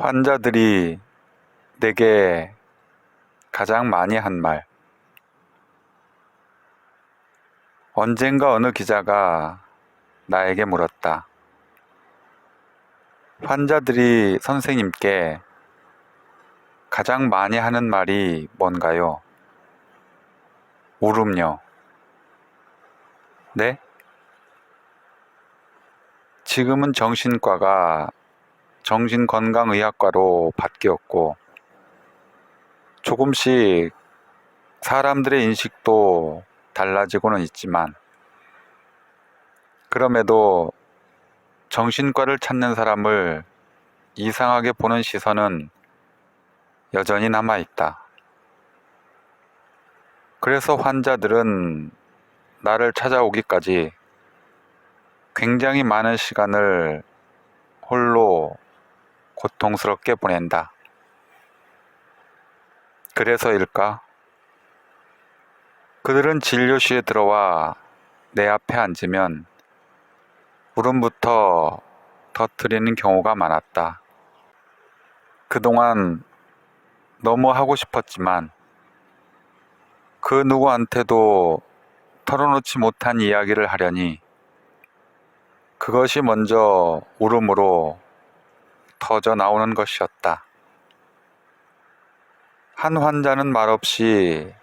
환자들이 내게 가장 많이 한 말. 언젠가 어느 기자가 나에게 물었다. 환자들이 선생님께 가장 많이 하는 말이 뭔가요? 울음요. 네? 지금은 정신과가 정신건강의학과로 바뀌었고, 조금씩 사람들의 인식도 달라지고는 있지만, 그럼에도 정신과를 찾는 사람을 이상하게 보는 시선은 여전히 남아 있다. 그래서 환자들은 나를 찾아오기까지 굉장히 많은 시간을 홀로 고통스럽게 보낸다. 그래서일까? 그들은 진료실에 들어와 내 앞에 앉으면 울음부터 터뜨리는 경우가 많았다. 그동안 너무 하고 싶었지만 그 누구한테도 털어놓지 못한 이야기를 하려니 그것이 먼저 울음으로 터져 나오는 것이었다. 한 환자는 말없이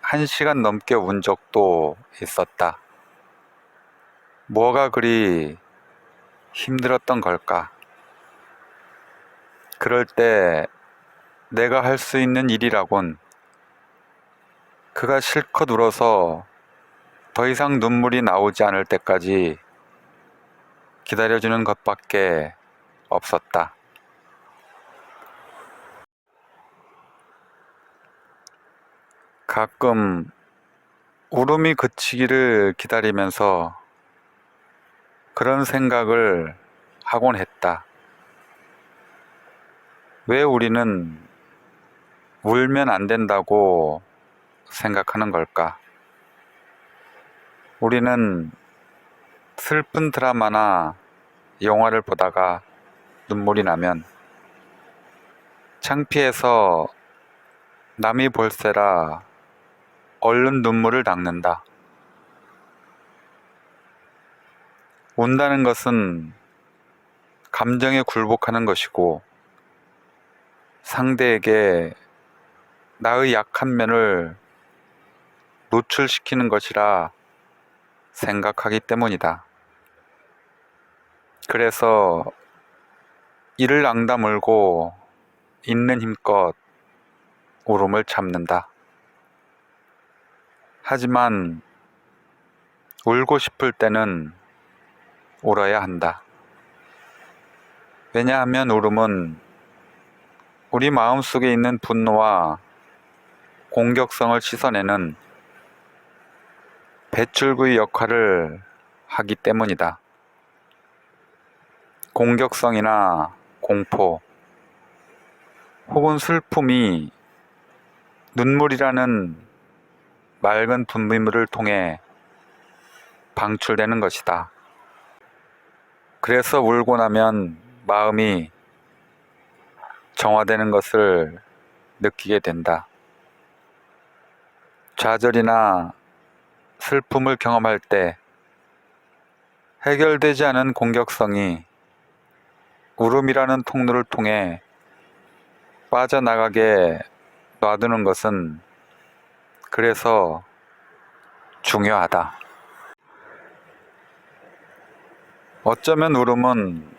한 시간 넘게 운 적도 있었다. 뭐가 그리 힘들었던 걸까? 그럴 때 내가 할 수 있는 일이라곤 그가 실컷 울어서 더 이상 눈물이 나오지 않을 때까지 기다려주는 것밖에 없었다. 가끔 울음이 그치기를 기다리면서 그런 생각을 하곤 했다. 왜 우리는 울면 안 된다고 생각하는 걸까? 우리는 슬픈 드라마나 영화를 보다가 눈물이 나면 창피해서 남이 볼세라 얼른 눈물을 닦는다. 운다는 것은 감정에 굴복하는 것이고 상대에게 나의 약한 면을 노출시키는 것이라 생각하기 때문이다. 그래서 이를 앙다물고 있는 힘껏 울음을 참는다. 하지만 울고 싶을 때는 울어야 한다. 왜냐하면 울음은 우리 마음속에 있는 분노와 공격성을 씻어내는 배출구의 역할을 하기 때문이다. 공격성이나 공포 혹은 슬픔이 눈물이라는 맑은 분비물을 통해 방출되는 것이다. 그래서 울고 나면 마음이 정화되는 것을 느끼게 된다. 좌절이나 슬픔을 경험할 때 해결되지 않은 공격성이 울음이라는 통로를 통해 빠져나가게 놔두는 것은 그래서 중요하다. 어쩌면 울음은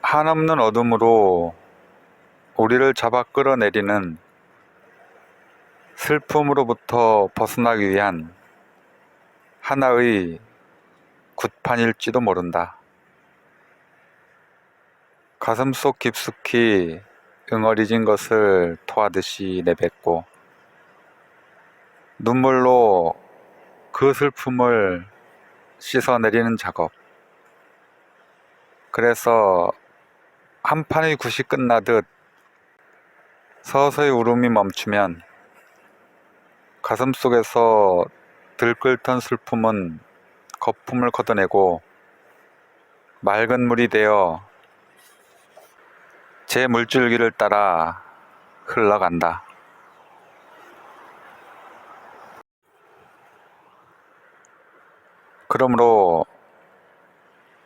한없는 어둠으로 우리를 잡아 끌어내리는 슬픔으로부터 벗어나기 위한 하나의 굿판일지도 모른다. 가슴 속 깊숙이 응어리진 것을 토하듯이 내뱉고 눈물로 그 슬픔을 씻어내리는 작업. 그래서 한 판의 굿이 끝나듯 서서히 울음이 멈추면 가슴 속에서 들끓던 슬픔은 거품을 걷어내고 맑은 물이 되어 제 물줄기를 따라 흘러간다. 그러므로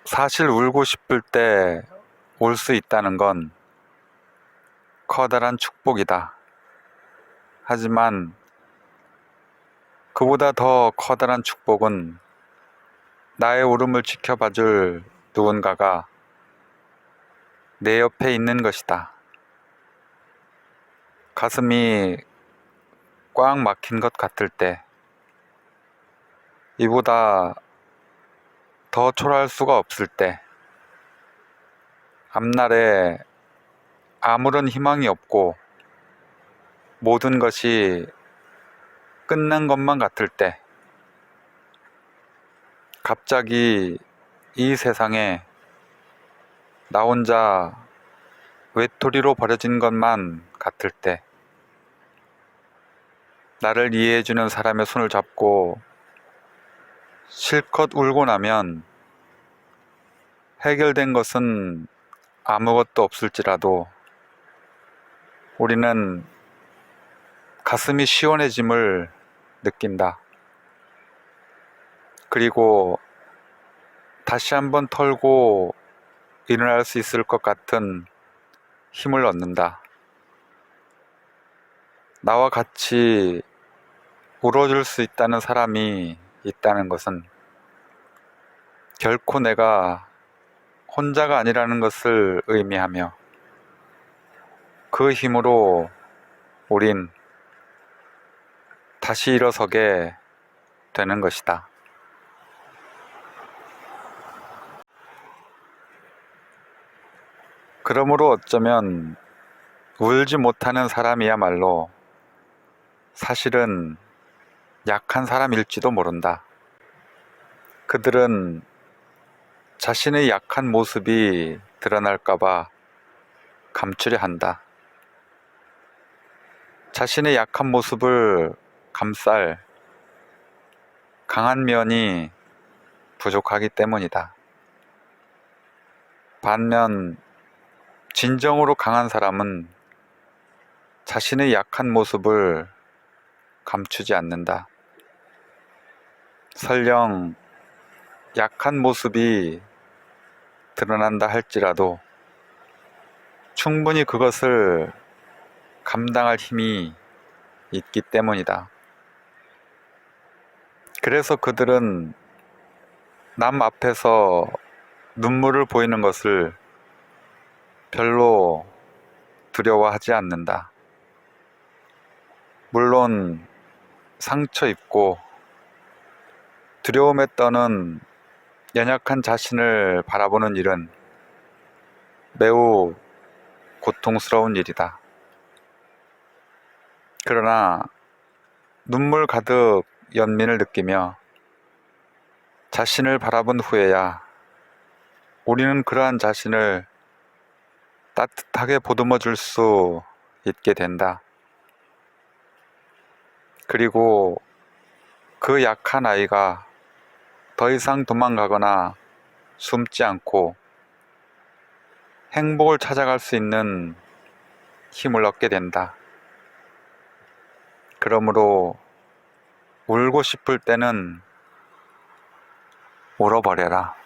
사실 울고 싶을 때 올 수 있다는 건 커다란 축복이다. 하지만 그보다 더 커다란 축복은 나의 울음을 지켜봐 줄 누군가가 내 옆에 있는 것이다. 가슴이 꽉 막힌 것 같을 때, 이보다 더 초라할 수가 없을 때, 앞날에 아무런 희망이 없고 모든 것이 끝난 것만 같을 때, 갑자기 이 세상에 나 혼자 외톨이로 버려진 것만 같을 때, 나를 이해해주는 사람의 손을 잡고 실컷 울고 나면 해결된 것은 아무것도 없을지라도 우리는 가슴이 시원해짐을 느낀다. 그리고 다시 한번 털고 일어날 수 있을 것 같은 힘을 얻는다. 나와 같이 울어줄 수 있다는 사람이 있다는 것은 결코 내가 혼자가 아니라는 것을 의미하며 그 힘으로 우린 다시 일어서게 되는 것이다. 그러므로 어쩌면 울지 못하는 사람이야말로 사실은 약한 사람일지도 모른다. 그들은 자신의 약한 모습이 드러날까봐 감추려 한다. 자신의 약한 모습을 감쌀 강한 면이 부족하기 때문이다. 반면 진정으로 강한 사람은 자신의 약한 모습을 감추지 않는다. 설령 약한 모습이 드러난다 할지라도 충분히 그것을 감당할 힘이 있기 때문이다. 그래서 그들은 남 앞에서 눈물을 보이는 것을 별로 두려워하지 않는다. 물론 상처 입고 두려움에 떠는 연약한 자신을 바라보는 일은 매우 고통스러운 일이다. 그러나 눈물 가득 연민을 느끼며 자신을 바라본 후에야 우리는 그러한 자신을 따뜻하게 보듬어 줄 수 있게 된다. 그리고 그 약한 아이가 더 이상 도망가거나 숨지 않고 행복을 찾아갈 수 있는 힘을 얻게 된다. 그러므로 울고 싶을 때는 울어버려라.